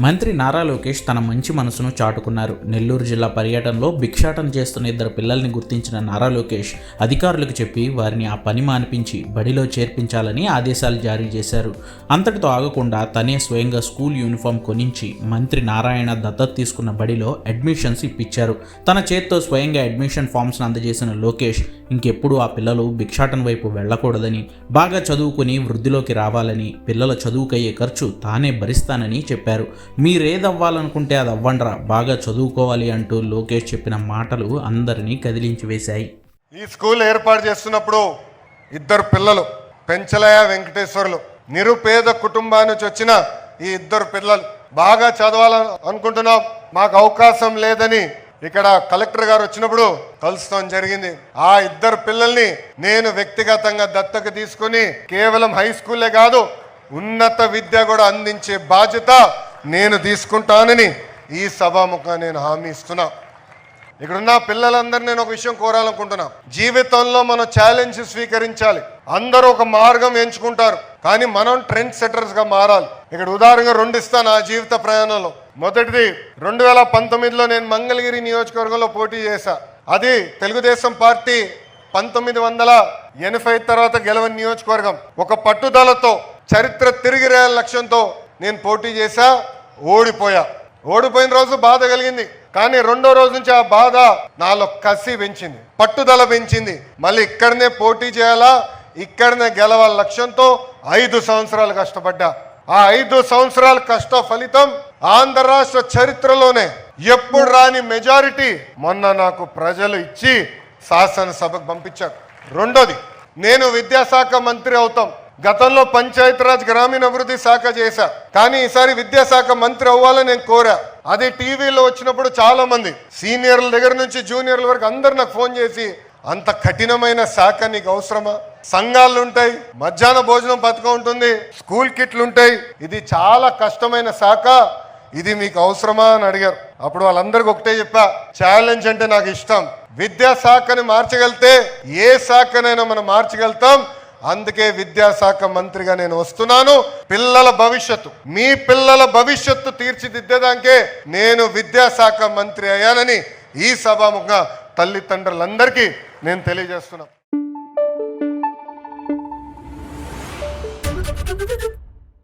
మంత్రి నారా లోకేష్ తన మంచి మనసును చాటుకున్నారు. నెల్లూరు జిల్లా పర్యటనలో భిక్షాటన చేస్తున్న ఇద్దరు పిల్లల్ని గుర్తించిన నారా లోకేష్ అధికారులకు చెప్పి వారిని ఆ పని మానిపించి బడిలో చేర్పించాలని ఆదేశాలు జారీ చేశారు. అంతటితో ఆగకుండా తనే స్వయంగా స్కూల్ యూనిఫామ్ కొనించి మంత్రి నారాయణ దత్తత తీసుకున్న బడిలో అడ్మిషన్స్ ఇప్పించారు. తన చేత్తో స్వయంగా అడ్మిషన్ ఫామ్స్ను అందజేసిన లోకేష్ ఇంకెప్పుడు ఆ పిల్లలు భిక్షాటన వైపు వెళ్ళకూడదని బాగా చదువుకుని వృద్ధిలోకి రావాలని పిల్లల చదువుకయ్యే ఖర్చు తానే భరిస్తానని చెప్పారు. మీరేదవ్వాలనుకుంటే అది అవ్వండ్రా బాగా చదువుకోవాలి అంటూ లోకేష్ చెప్పిన మాటలు అందరినీ కదిలించి వేశాయి. ఈ స్కూల్ ఏర్పాటు చేస్తున్నప్పుడు ఇద్దరు పిల్లలు పెంచలయ వెంకటేశ్వర్లు నిరుపేద కుటుంబా నుంచి వచ్చిన ఈ ఇద్దరు పిల్లలు బాగా చదవాలని అనుకుంటున్నాం. మాకు అవకాశం లేదని ఇక్కడ కలెక్టర్ గారు వచ్చినప్పుడు కలుస్తాం జరిగింది. ఆ ఇద్దరు పిల్లల్ని నేను వ్యక్తిగతంగా దత్తక తీసుకుని కేవలం హై స్కూలే కాదు ఉన్నత విద్య కూడా అందించే బాధ్యత నేను తీసుకుంటానని ఈ సభాముఖంగా నేను హామీ ఇస్తున్నా. ఇక్కడున్న పిల్లలందరూ నేను ఒక విషయం కోరాలనుకుంటున్నా. జీవితంలో మనం ఛాలెంజ్ స్వీకరించాలి. అందరూ ఒక మార్గం ఎంచుకుంటారు. కానీ మనం ట్రెండ్ సెటర్స్గా మారాలి. ఇక్కడ ఉదాహరణగా రెండు ఇస్తాను ఆ జీవిత ప్రయాణంలో. మొదటిది రెండు వేల పంతొమ్మిదిలో నేను మంగళగిరి నియోజకవర్గంలో పోటీ చేశా. అది తెలుగుదేశం పార్టీ పంతొమ్మిది వందల ఎనభై తర్వాత గెలవని నియోజకవర్గం. ఒక పట్టుదలతో చరిత్ర తిరిగి రాయాల లక్ష్యంతో నేను పోటీ చేశా ఓడిపోయా. ఓడిపోయిన రోజు బాధ కలిగింది. కానీ రెండో రోజు నుంచి ఆ బాధ నాలో కసి పెంచింది పట్టుదల పెంచింది. మళ్ళీ ఇక్కడనే పోటీ చేయాలా ఇక్కడనే గెలవాల లక్ష్యంతో ఐదు సంవత్సరాలు కష్టపడ్డా. ఆ ఐదు సంవత్సరాల కష్ట ఫలితం ఆంధ్ర రాష్ట్ర చరిత్రలోనే ఎప్పుడు రాని మెజారిటీ మొన్న నాకు ప్రజలు ఇచ్చి శాసనసభకు పంపించారు. రెండోది నేను విద్యాశాఖ మంత్రి అవుతాం. గతంలో పంచాయతీరాజ్ గ్రామీణాభివృద్ధి శాఖ చేశా. కానీ ఈసారి విద్యాశాఖ మంత్రి అవ్వాలని నేను కోరా. అది టీవీలో వచ్చినప్పుడు చాలా మంది సీనియర్ల దగ్గర నుంచి జూనియర్ల వరకు అందరు నాకు ఫోన్ చేసి అంత కఠినమైన శాఖ నీకు అవసరమా? సంఘాలు ఉంటాయి మధ్యాహ్న భోజనం పథకం ఉంటుంది స్కూల్ కిట్లు ఉంటాయి. ఇది చాలా కష్టమైన శాఖ ఇది మీకు అవసరమా? అని అడిగారు. అప్పుడు వాళ్ళందరికీ ఒకటే చెప్పా ఛాలెంజ్ అంటే నాకు ఇష్టం. విద్యాశాఖని మార్చగలితే ఏ శాఖనైనా మనం మార్చగలుగుతాం. అందుకే విద్యాశాఖ మంత్రిగా నేను వస్తున్నాను. పిల్లల భవిష్యత్తు. మీ పిల్లల భవిష్యత్తు తీర్చిదిద్దేదానికే నేను విద్యాశాఖ మంత్రి అయ్యానని ఈ సభాముఖంగా తల్లిదండ్రులందరికీ నేను తెలియజేస్తున్నాను.